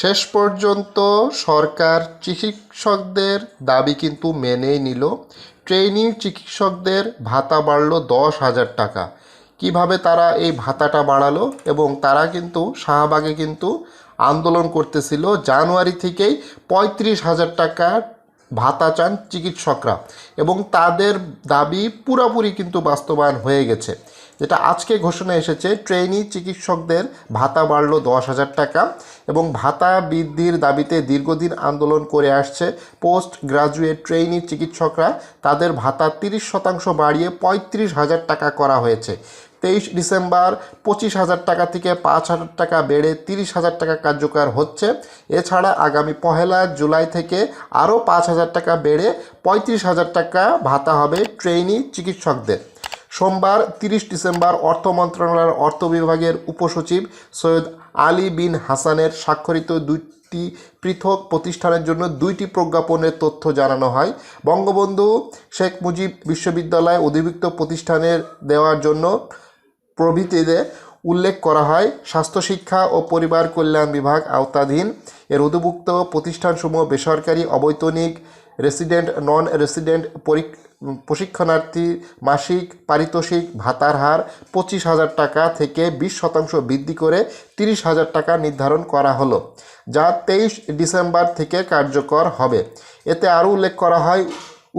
শেষ পর্যন্ত সরকার চিকিৎসকদের দাবি কিন্তু মেনেই নিল। ট্রেনিং চিকিৎসকদের ভাতা বাড়ল দশ হাজার টাকা। কীভাবে তারা এই ভাতাটা বাড়ালো এবং তারা কিন্তু, শাহবাগে কিন্তু আন্দোলন করতেছিল। জানুয়ারি থেকেই পঁয়ত্রিশ হাজার টাকা ভাতা চান চিকিৎসকরা এবং তাদের দাবি পুরোপুরি কিন্তু বাস্তবায়ন হয়ে গেছে। যেটা আজকে ঘোষণা এসেছে ট্রেনি চিকিৎসকদের ভাতা বাড়লো দশ হাজার টাকা এবং ভাতা বৃদ্ধির দাবিতে দীর্ঘদিন আন্দোলন করে আসছে পোস্ট গ্রাজুয়েট ট্রেনি চিকিৎসকরা। তাদের ভাতা তিরিশ শতাংশ বাড়িয়ে পঁয়ত্রিশ হাজার টাকা করা হয়েছে। তেইশ ডিসেম্বর পঁচিশ হাজার টাকা থেকে পাঁচ হাজার টাকা বেড়ে তিরিশ হাজার টাকা কার্যকর হচ্ছে। এছাড়া আগামী পহেলা জুলাই থেকে আরও পাঁচ হাজার টাকা বেড়ে পঁয়ত্রিশ হাজার টাকা ভাতা হবে ট্রেনি চিকিৎসকদের। সোমবার তিরিশ ডিসেম্বর অর্থ মন্ত্রণালয়ের অর্থ বিভাগের উপসচিব সৈয়দ আলী বিন হাসানের স্বাক্ষরিত দুইটি পৃথক প্রতিষ্ঠানের জন্য দুইটি প্রজ্ঞাপনের তথ্য জানানো হয়। বঙ্গবন্ধু শেখ মুজিব বিশ্ববিদ্যালয় অধিভুক্ত প্রতিষ্ঠানের দেওয়ার জন্য প্রভৃতিতে উল্লেখ করা হয়, স্বাস্থ্য শিক্ষা ও পরিবার কল্যাণ বিভাগ আওতাধীন। এর অধিভুক্ত প্রতিষ্ঠানসমূহ বেসরকারি, অবৈতনিক, রেসিডেন্ট নন রেসিডেন্ট প্রশিক্ষণার্থী, মাসিক, পারিতোষিক, ভাতার হার পঁচিশ হাজার টাকা থেকে বিশ শতাংশ বৃদ্ধি করে তিরিশ হাজার টাকা নির্ধারণ করা হলো, যা তেইশ ডিসেম্বর থেকে কার্যকর হবে। এতে আরও উল্লেখ করা হয়,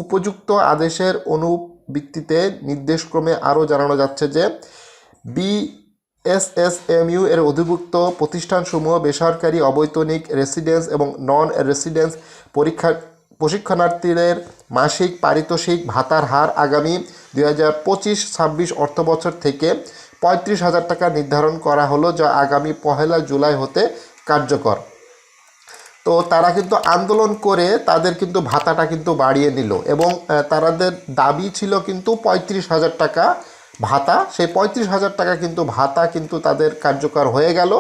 উপযুক্ত আদেশের অনুবৃত্তিতে নির্দেশক্রমে আরও জানানো যাচ্ছে যে বি এসএসএমইউ এর অধিভুক্ত প্রতিষ্ঠানসমূহ বেসরকারি অবৈতনিক রেসিডেন্স এবং নন রেসিডেন্স পরীক্ষা, প্রশিক্ষণার্থীদের মাসিক পারিতোষিক ভাতার হার আগামী দুই হাজার পঁচিশ ছাব্বিশ অর্থবছর থেকে পঁয়ত্রিশ হাজার টাকা নির্ধারণ করা হলো, যা আগামী পহেলা জুলাই হতে কার্যকর। তো তারা কিন্তু আন্দোলন করে তাদের কিন্তু ভাতাটা কিন্তু বাড়িয়ে নিল এবং তাদের দাবি ছিল কিন্তু পঁয়ত্রিশ হাজার টাকা ভাতা, সেই পঁয়ত্রিশ হাজার টাকা কিন্তু ভাতা কিন্তু তাদের কার্যকর হয়ে গেল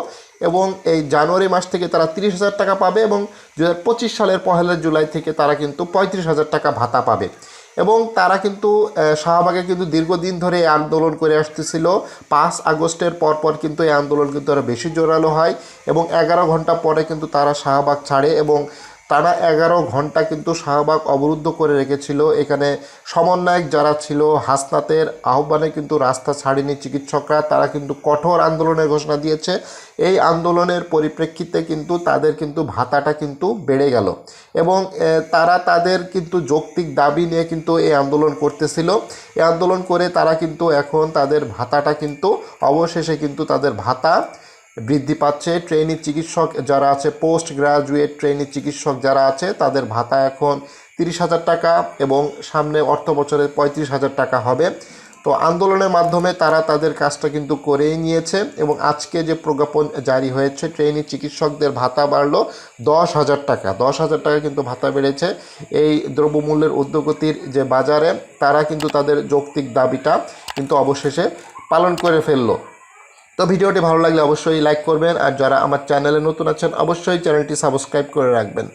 এবং এই জানুয়ারি মাস থেকে তারা তিরিশ হাজার টাকা পাবে এবং দু হাজার পঁচিশ সালের পহেলা জুলাই থেকে তারা কিন্তু পঁয়ত্রিশ হাজার টাকা ভাতা পাবে। এবং তারা কিন্তু শাহবাগে কিন্তু দীর্ঘদিন ধরে এই আন্দোলন করে আসতেছিল। পাঁচ আগস্টের পরপর কিন্তু এই আন্দোলন কিন্তু আরও বেশি জোরালো হয় এবং এগারো ঘণ্টা পরে কিন্তু তারা শাহবাগ ছাড়ে এবং টানা এগারো ঘণ্টা কিন্তু শাহবাগ অবরুদ্ধ করে রেখেছিল। এখানে সমন্বয়ক যারা ছিল, হাসনাতের আহ্বানে কিন্তু রাস্তা ছাড়েনি চিকিৎসকরা, তারা কিন্তু কঠোর আন্দোলনের ঘোষণা দিয়েছে। এই আন্দোলনের পরিপ্রেক্ষিতে কিন্তু তাদের কিন্তু ভাতাটা কিন্তু বেড়ে গেল এবং তারা তাদের কিন্তু যৌক্তিক দাবি নিয়ে কিন্তু এই আন্দোলন করতেছিল। এই আন্দোলন করে তারা কিন্তু এখন তাদের ভাতাটা কিন্তু অবশেষে কিন্তু তাদের ভাতা বৃদ্ধি পাচ্ছে। ট্রেনি চিকিৎসক যারা আছে পোস্ট গ্রাজুয়েট ট্রেনি চিকিৎসক যারা আছে, তাদের ভাতা এখন তিরিশ হাজার টাকা এবং সামনে অর্থ বছরে পঁয়ত্রিশ হাজার টাকা হবে। তো আন্দোলনের মাধ্যমে তারা তাদের কাজটা কিন্তু করেই নিয়েছে এবং আজকে যে প্রজ্ঞাপন জারি হয়েছে, ট্রেনি চিকিৎসকদের ভাতা বাড়লো দশ হাজার টাকা। দশ হাজার টাকা কিন্তু ভাতা বেড়েছে। এই দ্রব্যমূল্যের ঊর্ধ্বগতির যে বাজারে, তারা কিন্তু তাদের যৌক্তিক দাবিটা কিন্তু অবশেষে পালন করে ফেলল। তো ভিডিওটি ভালো লাগলে অবশ্যই লাইক করবেন, আর যারা আমার চ্যানেলে নতুন আছেন, অবশ্যই চ্যানেলটি সাবস্ক্রাইব করে রাখবেন।